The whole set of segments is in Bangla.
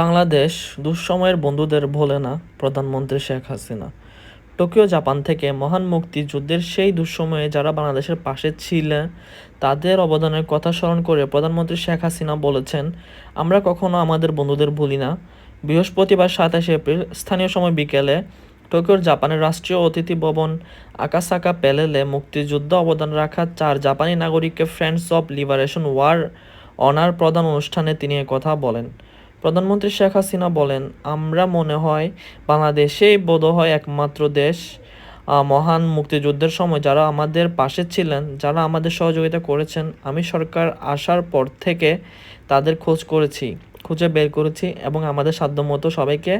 বাংলাদেশ দুঃসময়ের বন্ধুদের ভোলে না প্রধানমন্ত্রী শেখ হাসিনা। টোকিও, জাপান থেকে মহান মুক্তিযুদ্ধের সেই দুঃসময়ে যারা বাংলাদেশের পাশে ছিলেন তাদের অবদানের কথা স্মরণ করে প্রধানমন্ত্রী শেখ হাসিনা বলেছেন, আমরা কখনো আমাদের বন্ধুদের ভুলি না। বৃহস্পতিবার সাতাশে এপ্রিল, স্থানীয় সময় বিকেলে টোকিওর জাপানের রাষ্ট্রীয় অতিথি ভবন আকাসাকা প্যালেলে মুক্তিযুদ্ধ অবদান রাখা চার জাপানি নাগরিককে friends of liberation war honour প্রদান অনুষ্ঠানে তিনি কথা বলেন। প্রধানমন্ত্রী শেখ হাসিনা বলেন, আমরা মনে হয় বাংলাদেশেই বোধহয় একমাত্র দেশ মহান মুক্তিযুদ্ধের সময়। যারা আমাদের পাশে ছিলেন, যারা আমাদের সহযোগিতা করেছেন, আমি সরকার আসার পর থেকে তাদের খোঁজ করেছি, খুঁজে বের করেছি এবং আমাদের সাধ্যমতো সবাইকে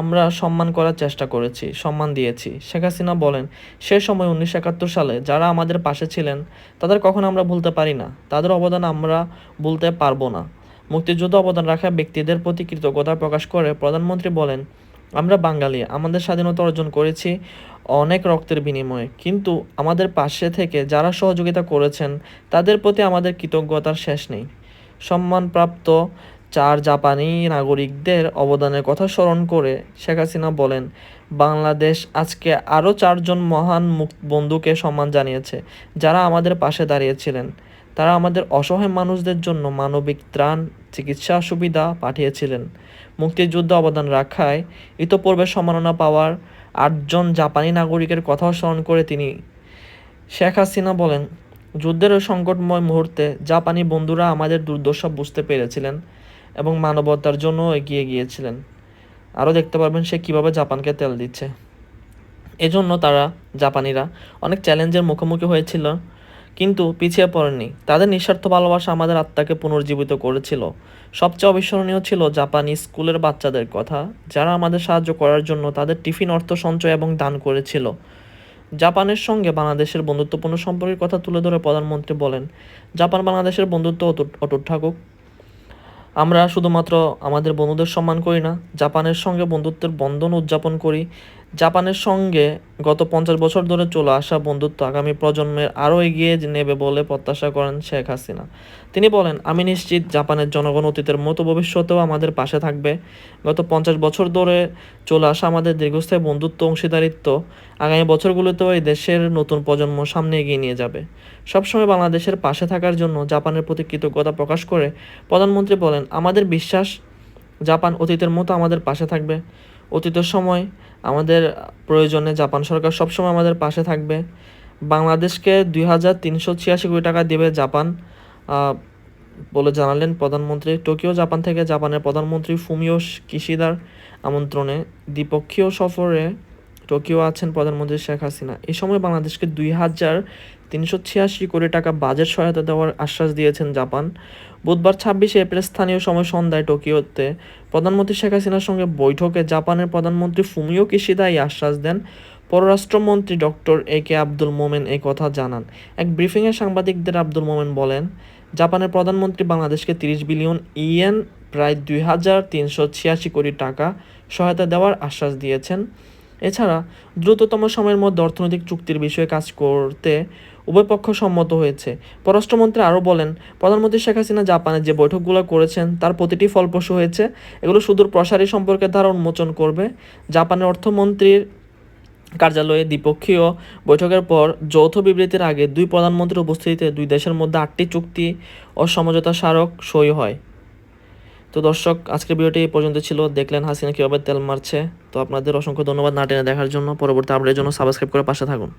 আমরা সম্মান করার চেষ্টা করেছি, সম্মান দিয়েছি। শেখ হাসিনা বলেন, সে সময় উনিশশো একাত্তর সালে যারা আমাদের পাশে ছিলেন, তাদের কখনো আমরা ভুলতে পারি না। তাদের অবদান আমরা ভুলতে পারব না। মুক্তিযুদ্ধ অবদান রাখা ব্যক্তিদের প্রতি কৃতজ্ঞতা প্রকাশ করে প্রধানমন্ত্রী বলেন, আমরা বাঙালি, আমাদের স্বাধীনতা অর্জন করেছি অনেক রক্তের বিনিময়ে, কিন্তু আমাদের পাশে থেকে যারা সহযোগিতা করেছেন, তাদের প্রতি আমাদের কৃতজ্ঞতার শেষ নেই। সম্মানপ্রাপ্ত চার জাপানি নাগরিকদের অবদানের কথা স্মরণ করে শেখ হাসিনা বলেন, বাংলাদেশ আজকে আরও চারজন মহান বন্ধুকে সম্মান জানিয়েছে, যারা আমাদের পাশে দাঁড়িয়েছিলেন। তারা আমাদের অসহায় মানুষদের জন্য মানবিক ত্রাণ চিকিৎসা সুবিধা পাঠিয়েছিলেন। মুক্তিযুদ্ধ অবদান রাখায় ইতোপূর্বে সম্মাননা পাওয়ার আটজন জাপানি নাগরিকের কথাও স্মরণ করে তিনি। শেখ হাসিনা বলেন, যুদ্ধের সংকটময় মুহূর্তে জাপানি বন্ধুরা আমাদের দুর্দশা বুঝতে পেরেছিলেন এবং মানবতার জন্য এগিয়ে গিয়েছিলেন। আরও দেখতে পারবেন সে কীভাবে জাপানকে তেল দিচ্ছে। এজন্য তারা, জাপানিরা, অনেক চ্যালেঞ্জের মুখোমুখি হয়েছিল। কিন্তু পিছিয়ে পড়েননি। তাদের নিঃস্বার্থ ভালোবাসা আমাদের আত্মাকে পুনর্জীবিত করেছিল। সবচেয়ে অবিস্মরণীয় ছিল জাপানি স্কুলের বাচ্চাদের কথা, যারা আমাদের সাহায্য করার জন্য তাদের টিফিন, অর্থ সঞ্চয় এবং দান করেছিল। জাপানের সঙ্গে বাংলাদেশের বন্ধুত্বপূর্ণ সম্পর্কের কথা তুলে ধরে প্রধানমন্ত্রী বলেন, জাপান বাংলাদেশের বন্ধুত্ব অটুট থাকুক। আমরা শুধুমাত্র আমাদের বন্ধুদের সম্মান করি না, জাপানের সঙ্গে বন্ধুত্বের বন্ধন উদযাপন করি। জাপানের সঙ্গে গত পঞ্চাশ বছর ধরে চলে আসা বন্ধুত্ব আগামী প্রজন্মের আরও এগিয়ে নেবে বলে প্রত্যাশা করেন শেখ হাসিনা। তিনি বলেন, আমি নিশ্চিত জাপানের জনগণ অতীতের মতো ভবিষ্যতেও আমাদের পাশে থাকবে। গত পঞ্চাশ বছর ধরে চলে আসা আমাদের দীর্ঘস্থায়ী বন্ধুত্ব, অংশীদারিত্ব আগামী বছরগুলোতেও এই দেশের নতুন প্রজন্ম সামনে এগিয়ে নিয়ে যাবে। সবসময় বাংলাদেশের পাশে থাকার জন্য জাপানের প্রতি কৃতজ্ঞতা প্রকাশ করে প্রধানমন্ত্রী বলেন, আমাদের বিশ্বাস জাপান অতীতের মতো আমাদের পাশে থাকবে। অতীতের সময় আমাদের প্রয়োজনে জাপান সরকার সবসময় আমাদের পাশে থাকবে। বাংলাদেশকে দুই হাজার তিনশো ছিয়াশি কোটি টাকা দেবে জাপান। বলে জানালেন প্রধানমন্ত্রী। টোকিও, জাপান থেকে জাপানের প্রধানমন্ত্রী ফুমিও কিশিদার আমন্ত্রণে দ্বিপক্ষীয় সফরে টোকিও আছেন প্রধানমন্ত্রী শেখ হাসিনা। এ সময় বাংলাদেশকে দুই হাজার তিনশো ছিয়াশি কোটি টাকা বাজেট সহায়তা দেওয়ার আশ্বাস দিয়েছেন জাপান। বুধবার ছাব্বিশে এপ্রিল স্থানীয় সময় সন্ধ্যায় টোকিওতে প্রধানমন্ত্রী শেখ হাসিনার সঙ্গে বৈঠকে জাপানের প্রধানমন্ত্রী ফুমিও কিশিদা এই আশ্বাস দেন। পররাষ্ট্রমন্ত্রী ডক্টর এ কে আব্দুল মোমেন এই কথা জানান। এক ব্রিফিংয়ে সাংবাদিকদের আব্দুল মোমেন বলেন, জাপানের প্রধানমন্ত্রী বাংলাদেশকে তিরিশ বিলিয়ন ইয়েন, প্রায় দুই হাজার তিনশো ছিয়াশি কোটি টাকা সহায়তা দেওয়ার আশ্বাস দিয়েছেন। এছাড়া দ্রুততম সময়ের মধ্যে অর্থনৈতিক চুক্তির বিষয়ে কাজ করতে উভয় পক্ষ সম্মত হয়েছে। পররাষ্ট্রমন্ত্রী আরও বলেন, প্রধানমন্ত্রী শেখ হাসিনা জাপানে যে বৈঠকগুলো করেছেন, তার প্রতিটি ফলপ্রসূ হয়েছে। এগুলো সুদূর প্রসারী সম্পর্কের দ্বারা উন্মোচন করবে। জাপানের অর্থমন্ত্রীর কার্যালয়ে দ্বিপক্ষীয় বৈঠকের পর যৌথ বিবৃতির আগে দুই প্রধানমন্ত্রীর উপস্থিতিতে দুই দেশের মধ্যে আটটি চুক্তি ও সমঝোতা স্মারক সই হয়। তো দর্শক, আজকের ভিডিওটি এই পর্যন্ত ছিল। দেখলেন হাসিনা কীভাবে তেল মারছে। তো আপনাদের অসংখ্য ধন্যবাদ না টেনে দেখার জন্য। পরবর্তী আপডেটের জন্য সাবস্ক্রাইব করে পাশে থাকুন।